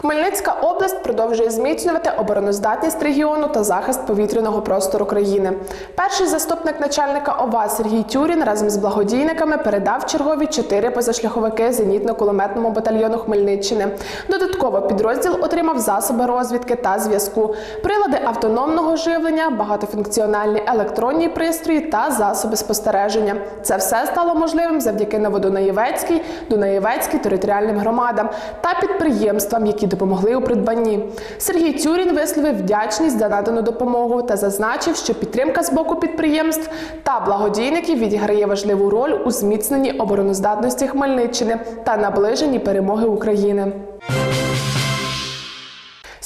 Хмельницька область продовжує зміцнювати обороноздатність регіону та захист повітряного простору країни. Перший заступник начальника ОВА Сергій Тюрін разом з благодійниками передав чергові чотири позашляховики зенітно-кулеметному батальйону Хмельниччини. Додатково підрозділ отримав засоби розвідки та зв'язку, прилади автономного живлення, багатофункціональні електронні пристрої та засоби спостереження. Це все стало можливим завдяки Новодонаєвецькій, Дунаєвецькій територіальним громадам та підприємствам, які допомогли у придбанні. Сергій Тюрін висловив вдячність за надану допомогу та зазначив, що підтримка з боку підприємств та благодійників відіграє важливу роль у зміцненні обороноздатності Хмельниччини та наближенні перемоги України.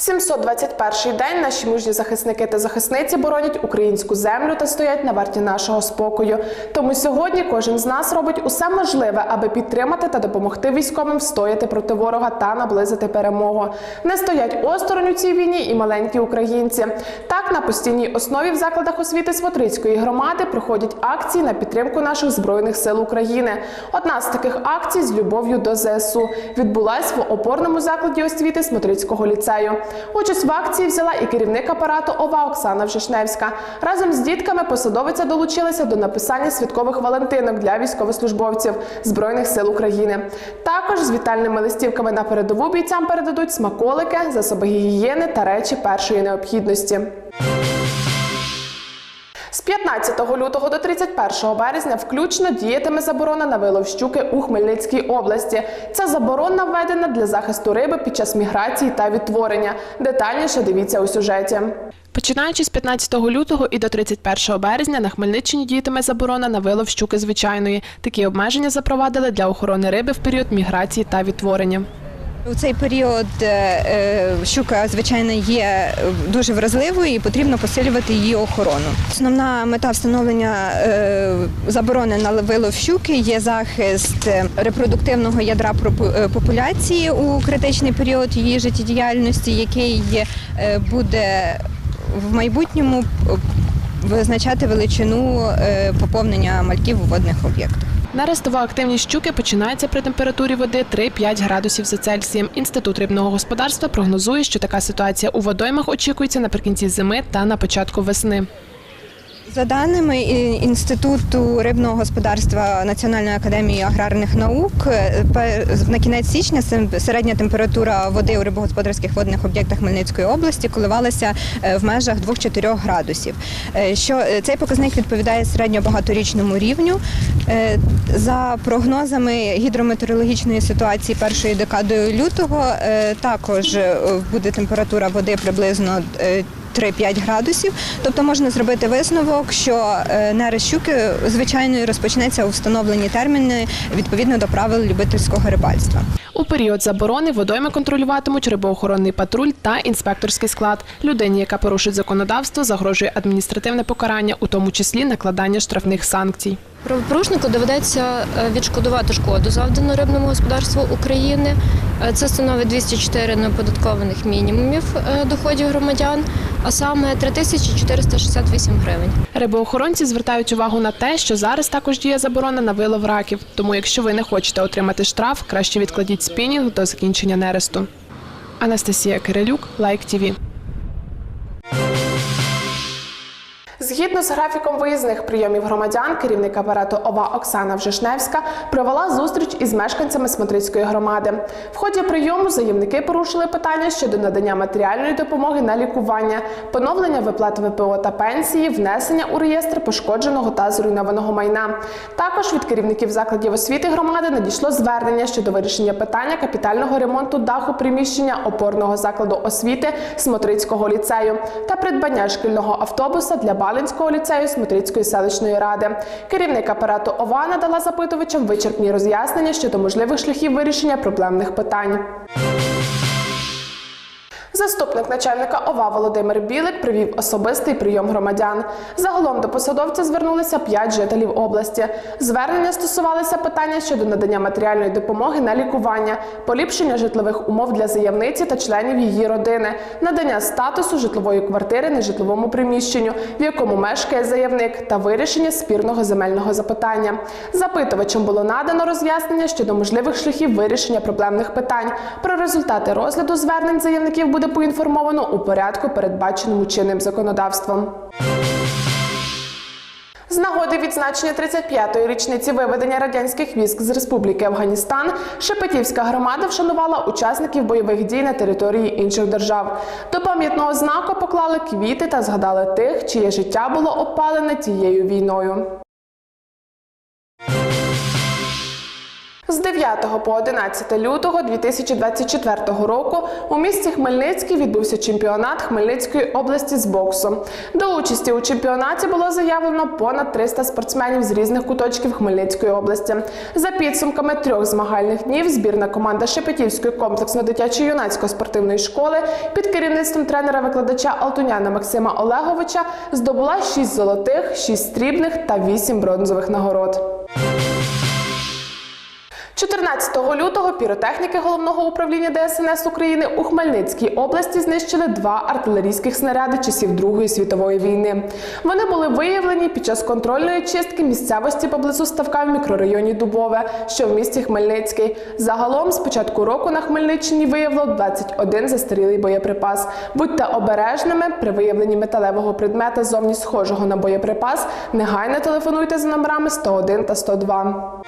721-й день наші мужні захисники та захисниці боронять українську землю та стоять на варті нашого спокою. Тому сьогодні кожен з нас робить усе можливе, аби підтримати та допомогти військовим встояти проти ворога та наблизити перемогу. Не стоять осторонь у цій війні і маленькі українці. Так на постійній основі в закладах освіти Смотрицької громади проходять акції на підтримку наших збройних сил України. Одна з таких акцій з любов'ю до ЗСУ відбулась в опорному закладі освіти Смотрицького ліцею. Участь в акції взяла і керівник апарату ОВА Оксана Вжишневська. Разом з дітками посадовиця долучилася до написання святкових валентинок для військовослужбовців Збройних сил України. Також з вітальними листівками на передову бійцям передадуть смаколики, засоби гігієни та речі першої необхідності. З 15 лютого до 31 березня включно діятиме заборона на вилов щуки у Хмельницькій області. Ця заборона введена для захисту риби під час міграції та відтворення. Детальніше дивіться у сюжеті. Починаючи з 15 лютого і до 31 березня на Хмельниччині діятиме заборона на вилов щуки звичайної. Такі обмеження запровадили для охорони риби в період міграції та відтворення. У цей період е, е, щука, звичайно, є дуже вразливою і потрібно посилювати її охорону. Основна мета встановлення е, заборони на вилов щуки є захист репродуктивного ядра популяції у критичний період її життєдіяльності, який буде в майбутньому визначати величину поповнення мальків у водних об'єктах. Нерестова активність щуки починається при температурі води 3-5 градусів за Цельсієм. Інститут рибного господарства прогнозує, що така ситуація у водоймах очікується наприкінці зими та на початку весни. За даними Інституту рибного господарства Національної академії аграрних наук, е, на кінець січня середня температура води у рибогосподарських водних об'єктах Хмельницької області коливалася е, в межах 2-4 градусів. Е, Що цей показник відповідає середньобагаторічному рівню. За прогнозами гідрометеорологічної ситуації першої декадою лютого, також буде температура води приблизно 3-5 градусів. Тобто можна зробити висновок, що е, нерест щуки звичайно розпочнеться у встановлені терміни відповідно до правил любительського рибальства. У період заборони водойми контролюватимуть рибоохоронний патруль та інспекторський склад. Людині, яка порушить законодавство, загрожує адміністративне покарання, у тому числі накладання штрафних санкцій. Правопорушнику доведеться е, відшкодувати шкоду, завдану рибному господарству України. Е, Це становить 204 неоподаткованих мінімумів е, доходів громадян, а саме 3468 гривень. Рибоохоронці звертають увагу на те, що зараз також діє заборона на вилов раків. Тому, якщо ви не хочете отримати штраф, краще відкладіть спінінг до закінчення нересту. Анастасія Кирилюк, Лайк ТІВІ. Згідно з графіком виїзних прийомів громадян, керівник апарату ОВА Оксана Вжишневська провела зустріч із мешканцями Смотрицької громади. В ході прийому заявники порушили питання щодо надання матеріальної допомоги на лікування, поновлення виплат ВПО та пенсії, внесення у реєстр пошкодженого та зруйнованого майна. Також від керівників закладів освіти громади надійшло звернення щодо вирішення питання капітального ремонту даху приміщення опорного закладу освіти Смотрицького ліцею та придбання шкільного автобуса для Балинського ліцею Смотрицької селищної ради. Керівник апарату ОВА надала запитувачам вичерпні роз'яснення щодо можливих шляхів вирішення проблемних питань. Заступник начальника ОВА Володимир Білик провів особистий прийом громадян. Загалом до посадовця звернулися п'ять жителів області. Звернення стосувалися питання щодо надання матеріальної допомоги на лікування, поліпшення житлових умов для заявниці та членів її родини, надання статусу житлової квартири нежитловому приміщенню, в якому мешкає заявник, та вирішення спірного земельного запитання. Запитувачам було надано роз'яснення щодо можливих шляхів вирішення проблемних питань. Про результати розгляду звернень заявників буде поінформовано у порядку, передбаченому чинним законодавством. З нагоди відзначення 35-ї річниці виведення радянських військ з Республіки Афганістан Шепетівська громада вшанувала учасників бойових дій на території інших держав. До пам'ятного знаку поклали квіти та згадали тих, чиє життя було опалене тією війною. З 9 по 11 лютого 2024 року у місті Хмельницький відбувся чемпіонат Хмельницької області з боксу. До участі у чемпіонаті було заявлено понад 300 спортсменів з різних куточків Хмельницької області. За підсумками трьох змагальних днів збірна команда Шепетівської комплексно-дитячої юнацької спортивної школи під керівництвом тренера-викладача Алтуняна Максима Олеговича здобула 6 золотих, 6 срібних та 8 бронзових нагород. 14 лютого піротехніки головного управління ДСНС України у Хмельницькій області знищили два артилерійських снаряди часів Другої світової війни. Вони були виявлені під час контрольної чистки місцевості поблизу ставка в мікрорайоні Дубове, що в місті Хмельницький. Загалом з початку року на Хмельниччині виявило 21 застарілий боєприпас. Будьте обережними при виявленні металевого предмета зовні схожого на боєприпас. Негайно телефонуйте за номерами 101 та 102.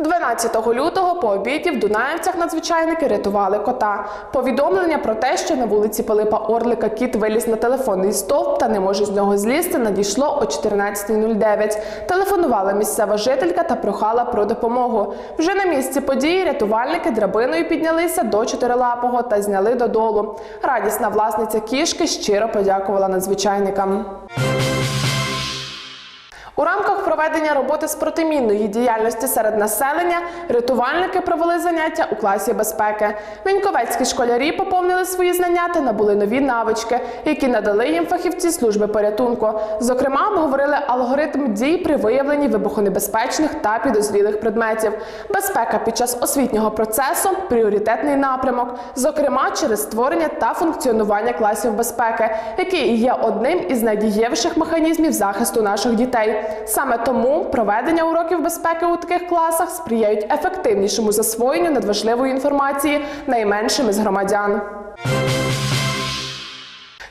12 лютого по обіді в Дунаєвцях надзвичайники рятували кота. Повідомлення про те, що на вулиці Пилипа Орлика кіт виліз на телефонний стовп та не може з нього злізти, надійшло о 14.09. Телефонувала місцева жителька та прохала про допомогу. Вже на місці події рятувальники драбиною піднялися до чотирилапого та зняли додолу. Радісна власниця кішки щиро подякувала надзвичайникам. У рамках проведення роботи з протимінної діяльності серед населення рятувальники провели заняття у класі безпеки. Віньковецькі школярі поповнили свої знання та набули нові навички, які надали їм фахівці служби порятунку. Зокрема, обговорили алгоритм дій при виявленні вибухонебезпечних та підозрілих предметів. Безпека під час освітнього процесу пріоритетний напрямок, зокрема через створення та функціонування класів безпеки, які є одним із найдієвіших механізмів захисту наших дітей. Саме тому проведення уроків безпеки у таких класах сприяють ефективнішому засвоєнню надважливої інформації найменшими з громадян.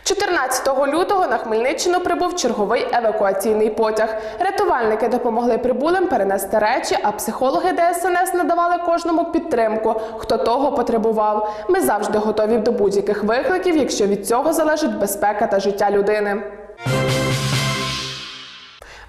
14 лютого на Хмельниччину прибув черговий евакуаційний потяг. Рятувальники допомогли прибулим перенести речі, а психологи ДСНС надавали кожному підтримку, хто того потребував. Ми завжди готові до будь-яких викликів, якщо від цього залежить безпека та життя людини.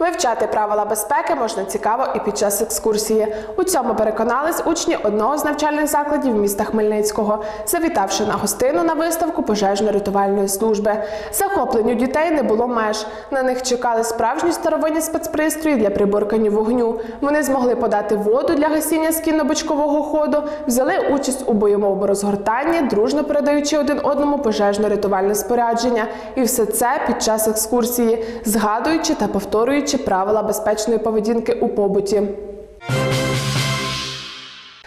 Вивчати правила безпеки можна цікаво і під час екскурсії. У цьому переконались учні одного з навчальних закладів міста Хмельницького, завітавши на гостину на виставку пожежно-рятувальної служби. Захопленню дітей не було меж. На них чекали справжні старовинні спецпристрої для приборкання вогню. Вони змогли подати воду для гасіння з кінно-бочкового ходу, взяли участь у бойовому розгортанні, дружно передаючи один одному пожежно-рятувальне спорядження. І все це під час екскурсії, згадуючи та повторюючи правила безпечної поведінки у побуті.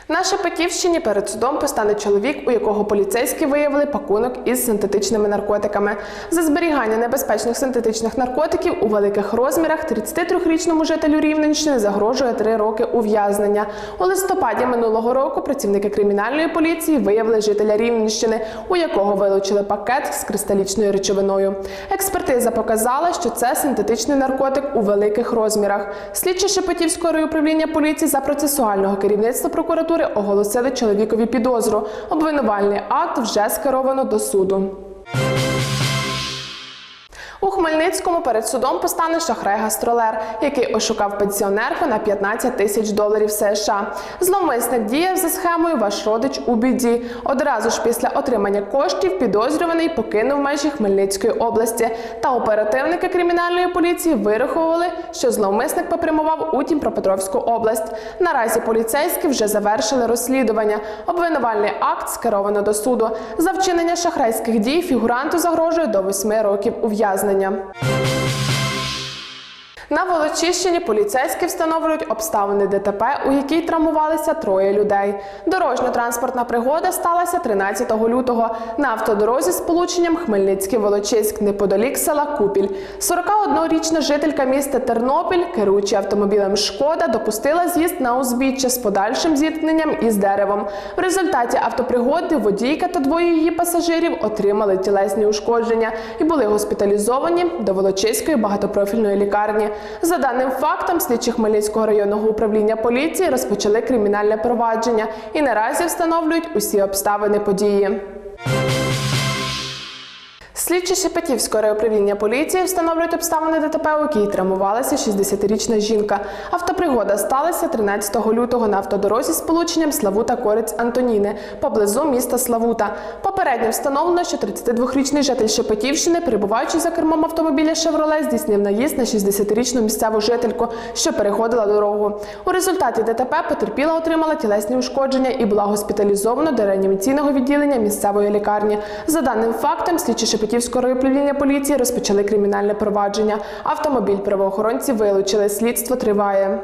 На Шепетівщині перед судом постане чоловік, у якого поліцейські виявили пакунок із синтетичними наркотиками. За зберігання небезпечних синтетичних наркотиків у великих розмірах 33-річному жителю Рівненщини загрожує 3 роки ув'язнення. У листопаді минулого року працівники кримінальної поліції виявили жителя Рівненщини, у якого вилучили пакет з кристалічною речовиною. Експертиза показала, що це синтетичний наркотик у великих розмірах. Слідчі Шепетівського райуправління поліції за процесуального керівництва прокуратури оголосили чоловікові підозру. Обвинувальний акт вже скеровано до суду. Хмельницькому перед судом постане шахрай-гастролер, який ошукав пенсіонерку на 15 тисяч доларів США. Зловмисник діяв за схемою ваш родич у біді. Одразу ж після отримання коштів підозрюваний покинув межі Хмельницької області. Та оперативники кримінальної поліції вираховували, що зловмисник попрямував у Дніпропетровську область. Наразі поліцейські вже завершили розслідування. Обвинувальний акт скеровано до суду. За вчинення шахрайських дій фігуранту загрожує до 8 років ув'язнення. Instagram. На Волочищині поліцейські встановлюють обставини ДТП, у якій травмувалися троє людей. Дорожньо-транспортна пригода сталася 13 лютого на автодорозі з полученням Хмельницький-Волочиськ неподалік села Купіль. 41-річна жителька міста Тернопіль, керуючи автомобілем Шкода, допустила з'їзд на узбіччя з подальшим зіткненням із деревом. В результаті автопригоди водійка та двоє її пасажирів отримали тілесні ушкодження і були госпіталізовані до Волочиської багатопрофільної лікарні. За даним фактом, слідчі Хмельницького районного управління поліції розпочали кримінальне провадження і наразі встановлюють усі обставини події. Слідчі Шепетівського райуправління поліції встановлюють обставини ДТП, у якій травмувалася 60-річна жінка. Автопригода сталася 13 лютого на автодорозі з полученням Славута Корець Антоніни поблизу міста Славута. Попередньо встановлено, що 32-річний житель Шепетівщини, перебуваючи за кермом автомобіля Шевроле, здійснив наїзд на 60-річну місцеву жительку, що переходила дорогу. У результаті ДТП потерпіла отримала тілесні ушкодження і була госпіталізована до реанімаційного відділення місцевої лікарні. За даним фактом, слідчі Шепетівського райуправління поліції розпочали кримінальне провадження. Автомобіль правоохоронці вилучили. Слідство триває.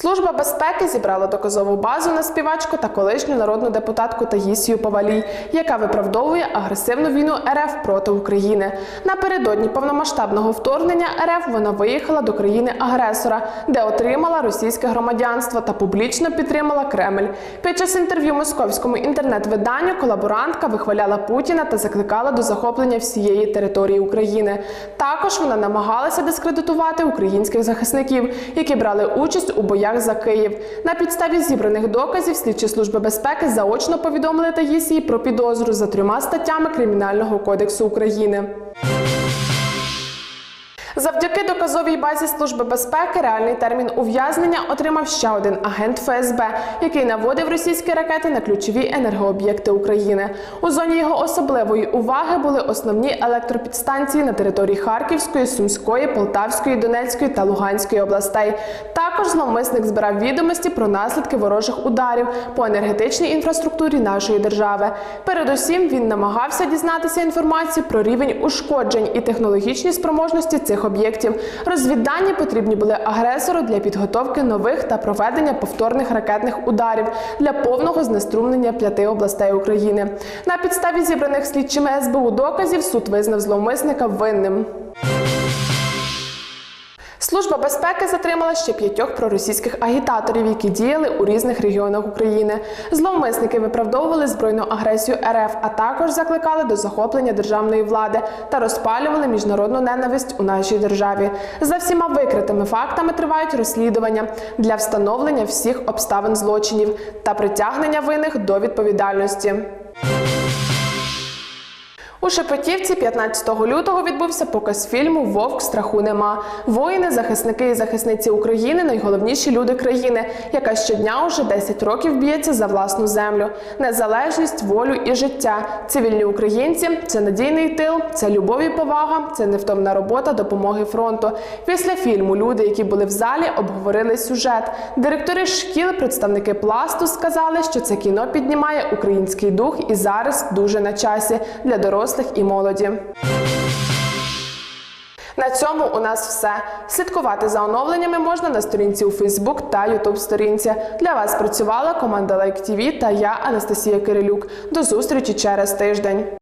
Служба безпеки зібрала доказову базу на співачку та колишню народну депутатку Таїсію Повалій, яка виправдовує агресивну війну РФ проти України. Напередодні повномасштабного вторгнення РФ вона виїхала до країни-агресора, де отримала російське громадянство та публічно підтримала Кремль. Під час інтерв'ю московському інтернет-виданню колаборантка вихваляла Путіна та закликала до захоплення всієї території України. Також вона намагалася дискредитувати українських захисників, які брали участь у боях за Київ. На підставі зібраних доказів слідчі служби безпеки заочно повідомили Таїсії про підозру за трьома статтями Кримінального кодексу України. Завдяки доказовій базі Служби безпеки реальний термін ув'язнення отримав ще один агент ФСБ, який наводив російські ракети на ключові енергооб'єкти України. У зоні його особливої уваги були основні електропідстанції на території Харківської, Сумської, Полтавської, Донецької та Луганської областей. Також зловмисник збирав відомості про наслідки ворожих ударів по енергетичній інфраструктурі нашої держави. Передусім він намагався дізнатися інформацію про рівень ушкоджень і технологічні спроможності цих об'єктів. Розвіддані потрібні були агресору для підготовки нових та проведення повторних ракетних ударів для повного знеструмлення п'яти областей України. На підставі зібраних слідчими СБУ доказів суд визнав зловмисника винним. Служба безпеки затримала ще п'ятьох проросійських агітаторів, які діяли у різних регіонах України. Зловмисники виправдовували збройну агресію РФ, а також закликали до захоплення державної влади та розпалювали міжнародну ненависть у нашій державі. За всіма викритими фактами тривають розслідування для встановлення всіх обставин злочинів та притягнення винних до відповідальності. У Шепетівці 15 лютого відбувся показ фільму Вовк страху нема. Воїни, захисники і захисниці України найголовніші люди країни, яка щодня уже 10 років б'ється за власну землю, незалежність, волю і життя. Цивільні українці це надійний тил, це любов і повага, це невтомна робота допомоги фронту. Після фільму люди, які були в залі, обговорили сюжет. Директори шкіл, представники пласту сказали, що це кіно піднімає український дух і зараз дуже на часі для дорослих і молоді. На цьому у нас все. Слідкувати за оновленнями можна на сторінці у Фейсбук та Ютуб сторінці. Для вас працювала команда Лайк like ТІВІ та я, Анастасія Кирилюк. До зустрічі через тиждень.